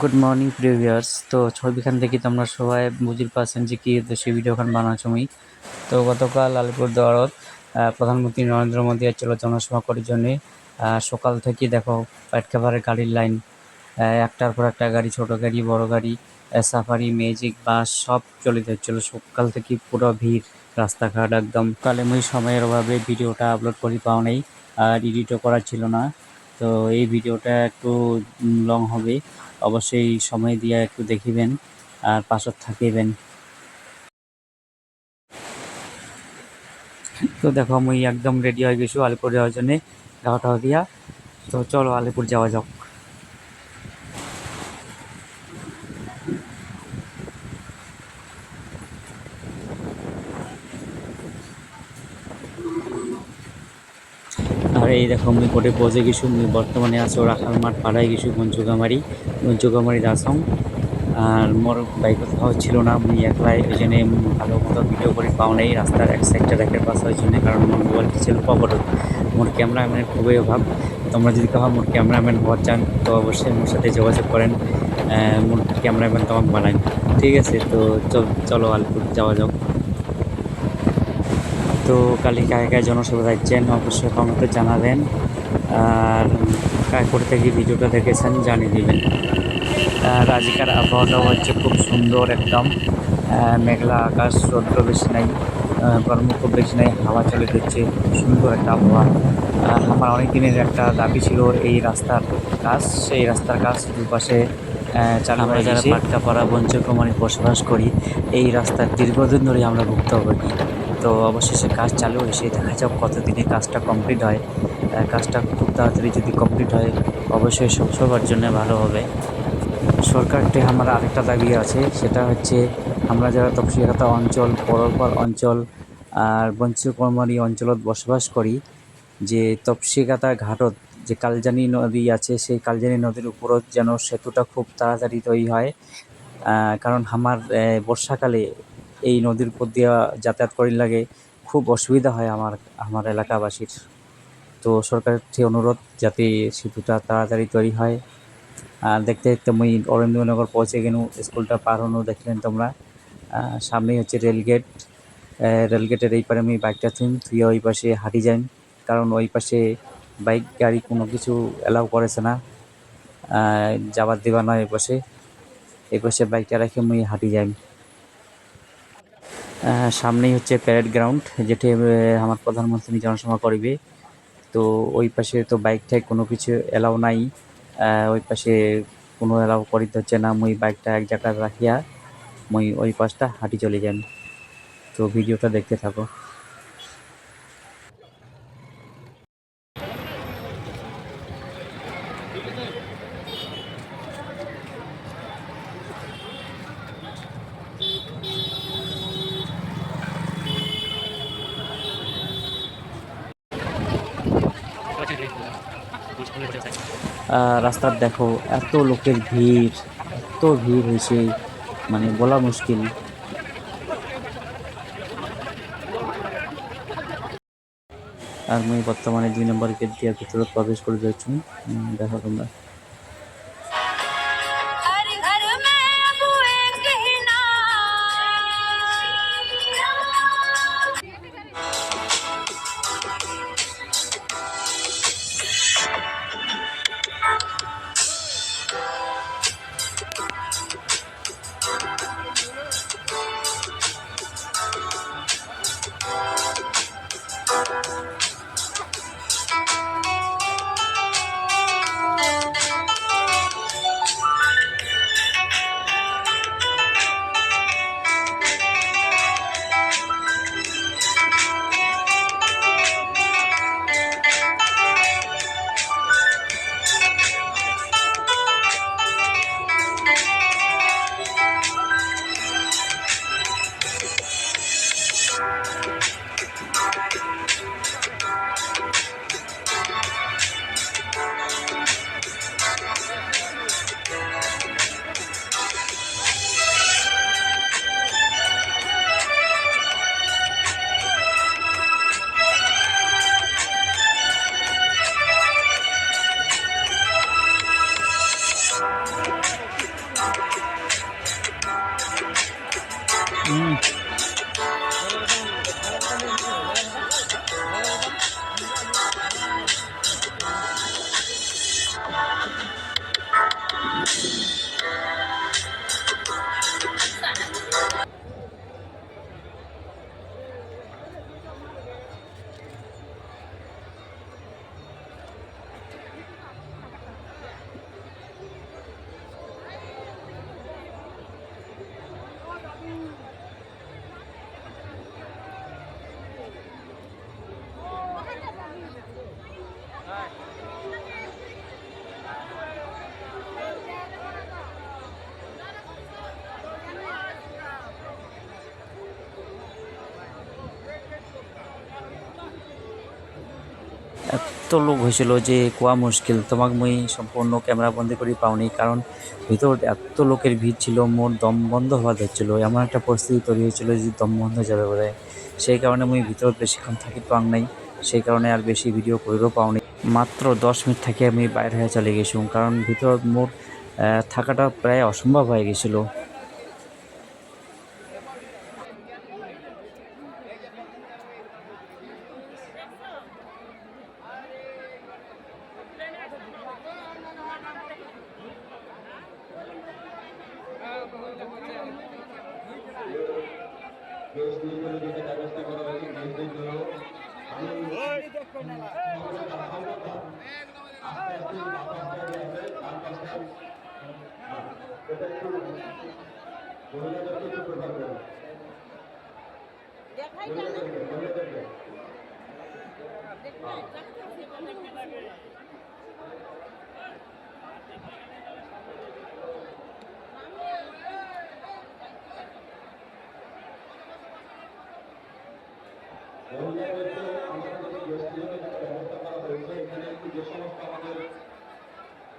Good morning প্রিভিয়ার্স তো ছবিখান থেকে তোমরা সবাই বুঝতে পারছেন যে কি উদ্দেশ্যে ভিডিওখান বানাচ্ছ আমি। তো গতকাল আলিপুরদুয়ারত প্রধানমন্ত্রী নরেন্দ্র মোদী আসছিল জনসভা করার জন্যে সকাল থেকে দেখো একেবারে গাড়ির লাইন একটার পর একটা গাড়ি, ছোট গাড়ি, বড় গাড়ি সাফারি, ম্যাজিক, বাস, সব চলে যাচ্ছিল সকাল থেকে পুরো ভিড়, রাস্তাঘাট একদম। কালে মুই সময়ের অভাবে ভিডিওটা আপলোড করি পাও নাই, আর এডিটও করা ছিল না। তো এই ভিডিওটা একটু লং হবে। অবশ্যই সময় দিয়ে একটু দেখিবেন আর পাশত থাকিবেন। তো দেখো, আমি একদম রেডি হয়ে গেছি আলিপুর যাওয়ার জন্যে। গাওটা দিয়া। তো চলো আলিপুর যাওয়া যাক। এই দেখো মুই কোটে পৌঁছে গেছু, মুই বর্তমানে আছো রাখাল মাঠ পাড়ায় গেছু মঞ্চুগামারি মঞ্চুগামারি দাসং। আর মোর বাইকত খাওয়া ছিল না, মুই একলাই, ওই জন্য ভালো মতো ভিডিও করে পাও নাই, রাস্তার এক সাইডটা দেখার পাশে ওই জন্য, কারণ মোর মোবাইলটি ছিল পকেটত মোর ক্যামেরাম্যানের খুবই অভাব। তোমরা যদি কাহো মোর ক্যামেরাম্যান হওয়ার চান, তো অবশ্যই মোর সাথে যোগাযোগ করেন। মোর ক্যামেরাম্যান তোমাকে বানাই। ঠিক আছে, তো চলো, আলিপুর যাওয়া যাক। তো কালি কায় কায় জনসভা যাচ্ছেন অবশ্যই কমেন্টে জানাবেন। আর কায় করে থেকে ভিডিওটা দেখেছেন জানিয়ে দেবেন। আর আজকের আবহাওয়াটা হচ্ছে খুব সুন্দর একদম। মেঘলা আকাশ রৌদ্র বেশি নাই গরম খুব বেশি নাই হাওয়া চলে যাচ্ছে সুন্দর একটা আবহাওয়া। আর আমার অনেক দিনের একটা দাবি ছিল এই রাস্তার কাজ সেই রাস্তার কাজ দুপাশে আমরা যারা পাটকাপাড়া বঞ্চকুমারী বসবাস করি এই রাস্তার দীর্ঘদিন ধরে আমরা ভুক্তভোগী তো অবশেষে কাজ চালু হয়েছে দেখা যাক কতদিনে কাজটা কমপ্লিট হয়। কাজটা খুব তাড়াতাড়ি যদি কমপ্লিট হয়, অবশ্যই সব সবার জন্য ভালো হবে। সরকারটি আমার আরেকটা দাবি আছে, সেটা হচ্ছে আমরা যারা তপসিয়াতা অঞ্চল পরপর অঞ্চল আর বঞ্চকর্মারী অঞ্চলত বসবাস করি, যে তপসিকাতা ঘাটত, যে কালজানি নদী আছে, সেই কালজানি নদীর উপরত যেন সেতুটা খুব তাড়াতাড়ি তৈরি হয়। কারণ আমার বর্ষাকালে এই নদীর উপর দিয়ে যাতায়াত করি লাগে খুব অসুবিধা হয় আমার আমার এলাকাবাসীর। তো সরকারের থেকে অনুরোধ যাতে সেতুটা তাড়াতাড়ি তৈরি হয়। আর দেখতে দেখতে মুই অরবিন্দনগর পৌঁছে গেনু, স্কুলটা পার হনো, দেখলেন তোমরা। সামনেই হচ্ছে রেলগেট রেলগেটের এই পারে আমি বাইকটা থুম তুই ওই পাশে হাঁটি যাই কারণ ওই পাশে বাইক, গাড়ি কোনো কিছু অ্যালাউ করেছে না। যাবার দেবা নয় এই পাশে। এই পাশে বাইকটা রেখে মুই হাঁটি যাই সামনেই হচ্ছে প্যারেড গ্রাউন্ড যেটি আমার প্রধানমন্ত্রী জনসভা করিবে। তো ওই পাশে তো বাইক ঠাইক কোনো কিছু এলাও নাই। ওই পাশে কোনো এলাও করিতে হচ্ছে না। মুই বাইকটা এক জায়গায় রাখিয়া মুই ওই পাশটা হাঁটি চলে যান তো ভিডিওটা দেখতে থাকো। আহ, রাস্তার দেখো, এত লোকের ভিড়, এত ভিড় হয়েছে মানে বলা মুশকিল। আর মুই বর্তমানে দুই নম্বর গেট দিয়ে ভিতরে প্রবেশ করে যাচ্ছি দেখো তোমরা। লোক হয়েছিল যে কোয়া মুশকিল। তোমাকে মুই সম্পূর্ণ ক্যামেরা বন্দি করে পাওনি, কারণ ভিতর এত লোকের ভিড় ছিল মোর দম বন্ধ হওয়া যাচ্ছিল। এমন একটা পরিস্থিতি তৈরি হয়েছিল যে দম বন্ধ হয়ে যাবে বোধ সেই কারণে মুই ভিতর বেশিক্ষণ থাকি পাং নাই, সেই কারণে আর বেশি ভিডিও করেও পাওনি। মাত্র দশ মিনিট থেকে আমি বাইরে হয়ে চলে গেছিলাম, কারণ ভিতর মোর থাকাটা প্রায় অসম্ভব হয়ে গেছিল।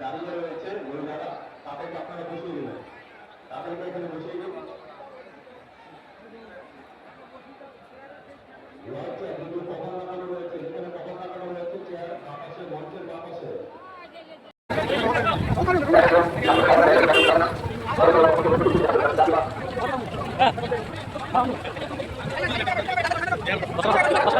দাঁড়িয়ে রয়েছে মহিলারা তাদেরকে আপনারা বসিয়ে দিবেন তাদেরকে এখানে বসিয়ে দিন। লজ্জা, দুটো কখন লাগানো রয়েছে যেখানে কখন লাগানো রয়েছে চেয়ার বাপাশে মঞ্চের বাপাশে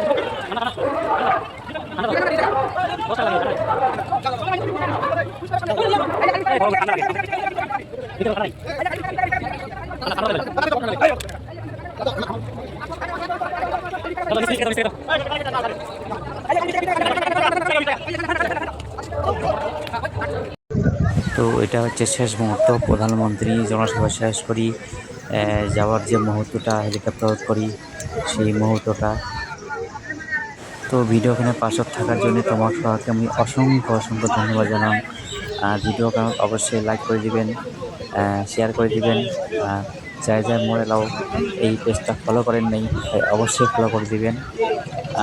তো এটা হচ্ছে শেষ মুহূর্ত। প্রধানমন্ত্রী জনসভা শেষ করি যাওয়ার যে মুহূর্তটা, হেলিকপ্টার করি, সেই মুহূর্তটা। তো ভিডিও এখানে পাশত থাকার জন্য তোমার সবাইকে আমি অসংখ্য অসংখ্য ধন্যবাদ জানাম আর ভিডিও কারণ অবশ্যই লাইক করে দিবেন শেয়ার করে দিবেন যাই যাই মোরেলাও এই পেজটা ফলো করেন নেই, তাই অবশ্যই ফলো করে দিবেন।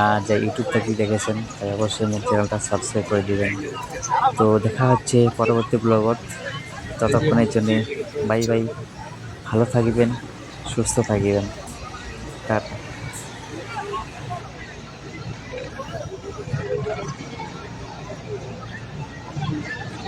আর যা ইউটিউব থেকে দেখেছেন, তাই অবশ্যই মোট চ্যানেলটা সাবস্ক্রাইব করে দিবেন। তো দেখা হচ্ছে পরবর্তী ব্লগত ততক্ষণের জন্যে বাই বাই ভালো থাকবেন, সুস্থ থাকিবেন। তার